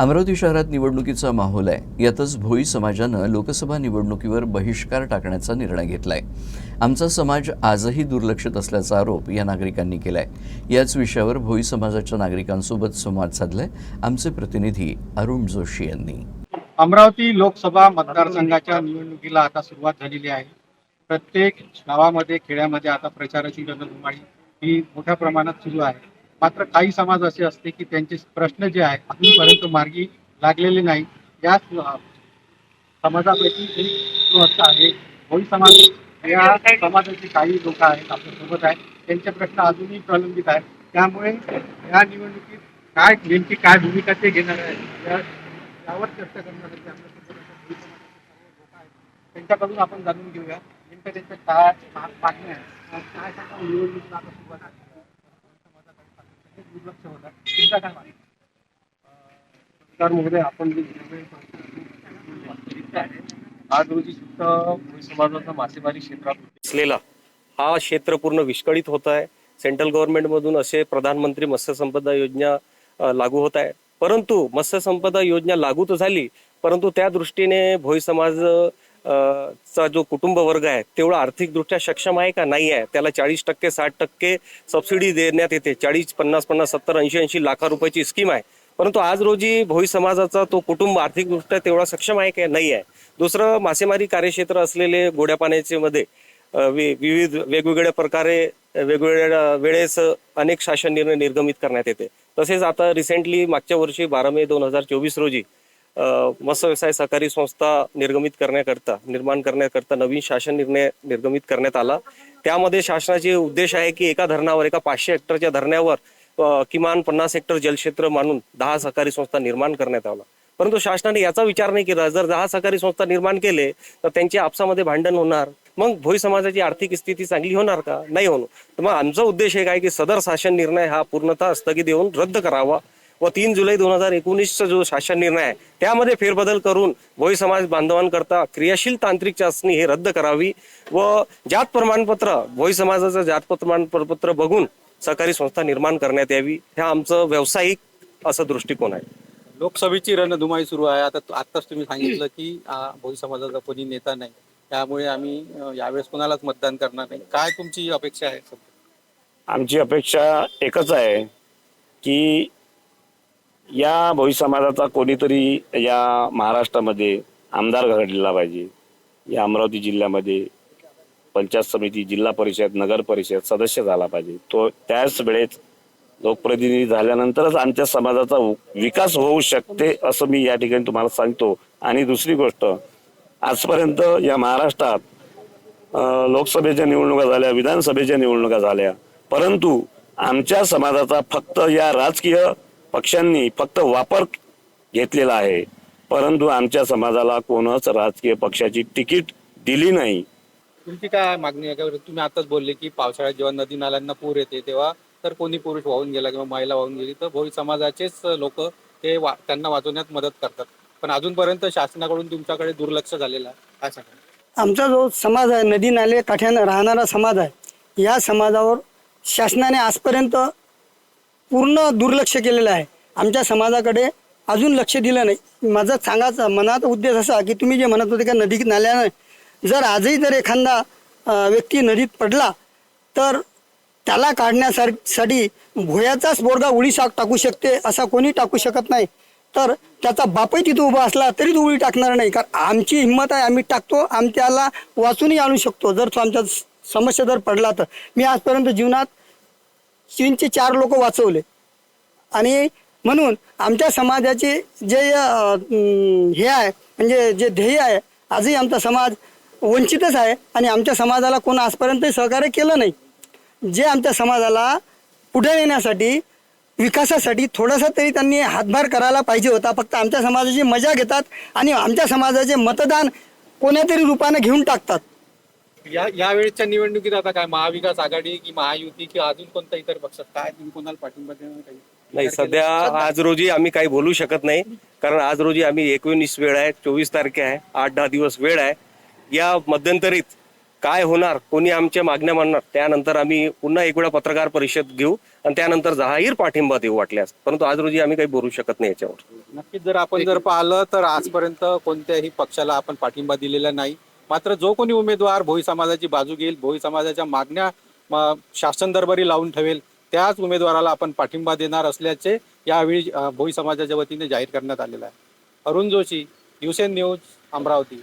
अमरावती शहरात निवडणुकीचा माहोल आहे. यातच भोई समाजानं लोकसभा निवडणुकीवर बहिष्कार टाकण्याचा निर्णय घेतलाय. आमचा समाज आजही दुर्लक्षित असल्याचा आरोप या नागरिकांनी केलाय. याच विषयावर भोई समाजाच्या नागरिकांसोबत संवाद साधलाय आमचे प्रतिनिधी अरुण जोशी यांनी. अमरावती लोकसभा मतदारसंघाच्या निवडणुकीला आता सुरुवात झालेली आहे. प्रत्येक गावामध्ये खेड्यामध्ये आता प्रचाराची रणधुमाळी ही मोठ्या प्रमाणात सुरू आहे. मात्र काही समाज असे असते की त्यांचे प्रश्न जे आहे अजूनपर्यंत मार्गी लागलेले नाही. या समाजापैकी एक आहे होळी समाज या समाजाचे काही लोक आहेत आपल्यासोबत आहेत त्यांचे प्रश्न अजूनही प्रलंबित आहेत. त्यामुळे या निवडणुकीत काय नेमकी काय भूमिका ते घेणार आहे यावर चर्चा करण्यासाठी आपल्यासोबत त्यांच्याकडून आपण जाणून घेऊया नेमकं त्यांच्या काय मागण्या आहेत काय निवडणुकीला आता सुरुवात आहे दुर्लक्ष होत आहे. तुमच्या काय महोदय आपण जे आज रोजी सुद्धा भोई समाजाचा मासेमारी क्षेत्रात असलेला हा क्षेत्र पूर्ण विस्कळीत होत आहे. सेंट्रल गव्हर्नमेंटमधून असे प्रधानमंत्री मत्स्य संपदा योजना लागू होत आहे. परंतु मत्स्य संपदा योजना लागू तर झाली परंतु त्या दृष्टीने भोई समाज चा जो कुटुंब वर्ग आहे तेवढा आर्थिकदृष्ट्या सक्षम आहे का? नाही आहे. त्याला चाळीस टक्के साठ टक्के सबसिडी देण्यात येते. चाळीस पन्नास पन्नास सत्तर ऐंशी ऐंशी लाखा रुपयाची स्कीम आहे. परंतु आज रोजी भोई समाजाचा तो कुटुंब आर्थिकदृष्ट्या तेवढा सक्षम आहे का? नाही आहे. दुसरं मासेमारी कार्यक्षेत्र असलेले गोड्या पाण्याचे मध्ये वि- विविध वेगवेगळ्या प्रकारे वेगवेगळ्या वेळेस अनेक शासन निर्णय निर्गमित करण्यात येते. तसेच आता रिसेंटली मागच्या वर्षी बारा मे दोन हजार चोवीस रोजी मत्स्य व्यवसाय सहकारी संस्था निर्गमित करण्याकरता निर्माण करण्याकरता नवीन शासन निर्णय निर्गमित करण्यात आला. त्यामध्ये शासनाचे उद्देश आहे की एका धरणावर एका पाचशे हेक्टरच्या धरणावर किमान पन्नास हेक्टर जलक्षेत्र मानून दहा सहकारी संस्था निर्माण करण्यात आला. परंतु शासनाने याचा विचार नाही केला. जर दहा सहकारी संस्था निर्माण केले तर त्यांच्या आपसामध्ये भांडण होणार. मग भोई समाजाची आर्थिक स्थिती चांगली होणार का? नाही होणार. तर मग आमचा उद्देश हे काय की सदर शासन निर्णय हा पूर्णतः स्थगित देऊन रद्द करावा. व तीन जुलै दोन हजार एकोणीसचा जो शासन निर्णय आहे त्यामध्ये फेरबदल करून भोई समाज बांधवांकरता क्रियाशील तांत्रिक चाचणी हे रद्द करावी व जात प्रमाणपत्र भोई समाजाचं जात प्रमाणपत्र बघून सहकारी संस्था निर्माण करण्यात यावी हे आमचं व्यावसायिक असं दृष्टिकोन आहे. लोकसभेची रणधुमाळी सुरू आहे. आता आत्ताच तुम्ही सांगितलं की भोई समाजाचा कोणी नेता नाही. त्यामुळे आम्ही यावेळेस कोणालाच मतदान करणार नाही. काय तुमची अपेक्षा आहे? आमची अपेक्षा एकच आहे की या भोई समाजाचा कोणीतरी या महाराष्ट्रामध्ये आमदार घडलेला पाहिजे. या अमरावती जिल्ह्यामध्ये पंचायत समिती जिल्हा परिषद नगर परिषद सदस्य झाला पाहिजे. तो त्याच वेळेस लोकप्रतिनिधी झाल्यानंतरच आमच्या समाजाचा विकास होऊ शकते असं मी या ठिकाणी तुम्हाला सांगतो. आणि दुसरी गोष्ट आजपर्यंत या महाराष्ट्रात लोकसभेच्या निवडणुका झाल्या विधानसभेच्या निवडणुका झाल्या परंतु आमच्या समाजाचा फक्त या राजकीय पक्षांनी फक्त वापर घेतलेला आहे. परंतु आमच्या समाजाला कोणच राजकीय पक्षाची तिकीट दिली नाही. तुमची काय मागणी आहे? का तुम्ही आताच बोलले की पावसाळ्यात जेव्हा नदी नाल्यांना पूर येते तेव्हा तर कोणी पुरुष वाहून गेला किंवा महिला वाहून गेली तर भोई समाजाचेच लोक ते वा- त्यांना वाचवण्यात मदत करतात. पण अजूनपर्यंत शासनाकडून तुमच्याकडे दुर्लक्ष झालेलं आहे. काय सांगा आमचा जो समाज आहे नदी नाले काठ्यानं राहणारा समाज आहे या समाजावर शासनाने आजपर्यंत पूर्ण दुर्लक्ष केलेलं आहे. आमच्या समाजाकडे अजून लक्ष दिलं नाही. माझा सांगायचा मनात उद्देश असा की तुम्ही जे म्हणत होते का नदी नाल्यानं जर आजही जर एखादा व्यक्ती नदीत पडला तर त्याला काढण्यासाठी भोयाचाच बोरगा उडी शाक टाकू शकते असा कोणी टाकू शकत नाही. तर त्याचा बापही तिथे उभा असला तरी तो उडी टाकणार नाही. कारण आमची हिंमत आहे आम्ही टाकतो आम्ही त्याला वाचूनही आणू शकतो. जर तो आमच्या समस्या जर पडला तर. मी आजपर्यंत जीवनात तीनचे चार लोक वाचवले. आणि म्हणून आमच्या समाजाचे जे हे आहे म्हणजे जे ध्येय आहे आजही आमचा समाज वंचितच आहे आणि आमच्या समाजाला कोण आजपर्यंत सहकार्य केलं नाही. जे आमच्या समाजाला पुढे नेण्यासाठी विकासासाठी थोडासा तरी त्यांनी हातभार करायला पाहिजे होता. फक्त आमच्या समाजाची मजा घेतात आणि आमच्या समाजाचे मतदान कोण्यातरी रूपाने घेऊन टाकतात. या यावेळेच्या निवडणुकीत आता काय महाविकास आघाडी की महायुती की अजून कोणता इतर पक्षात काय तुम्ही कोणाला पाठिंबा देणार काही? नाही सध्या? आज रोजी आम्ही काही बोलू शकत नाही. कारण आज रोजी आम्ही एकोणीस वेळ आहे चोवीस तारखे आहे आठ दहा दिवस वेळ आहे. या मध्यंतरीत काय होणार कोणी आमच्या मागण्या मानणार त्यानंतर आम्ही पुन्हा एक वेळा पत्रकार परिषद घेऊ आणि त्यानंतर जाहीर पाठिंबा देऊ वाटल्यास. परंतु आज रोजी आम्ही काही बोलू शकत नाही याच्यावर. नक्कीच जर आपण जर पाहिलं तर आजपर्यंत कोणत्याही पक्षाला आपण पाठिंबा दिलेला नाही. मात्र जो कोणी उमेदवार भोई समाजाची बाजू घेईल भोई समाजाच्या मागण्या शासन दरबारी लावून ठेवेल त्याच उमेदवाराला आपण पाठिंबा देणार असल्याचे यावेळी भोई समाजाच्या वतीने जाहीर करण्यात आलेलं आहे. अरुण जोशी युसेन न्यूज अमरावती.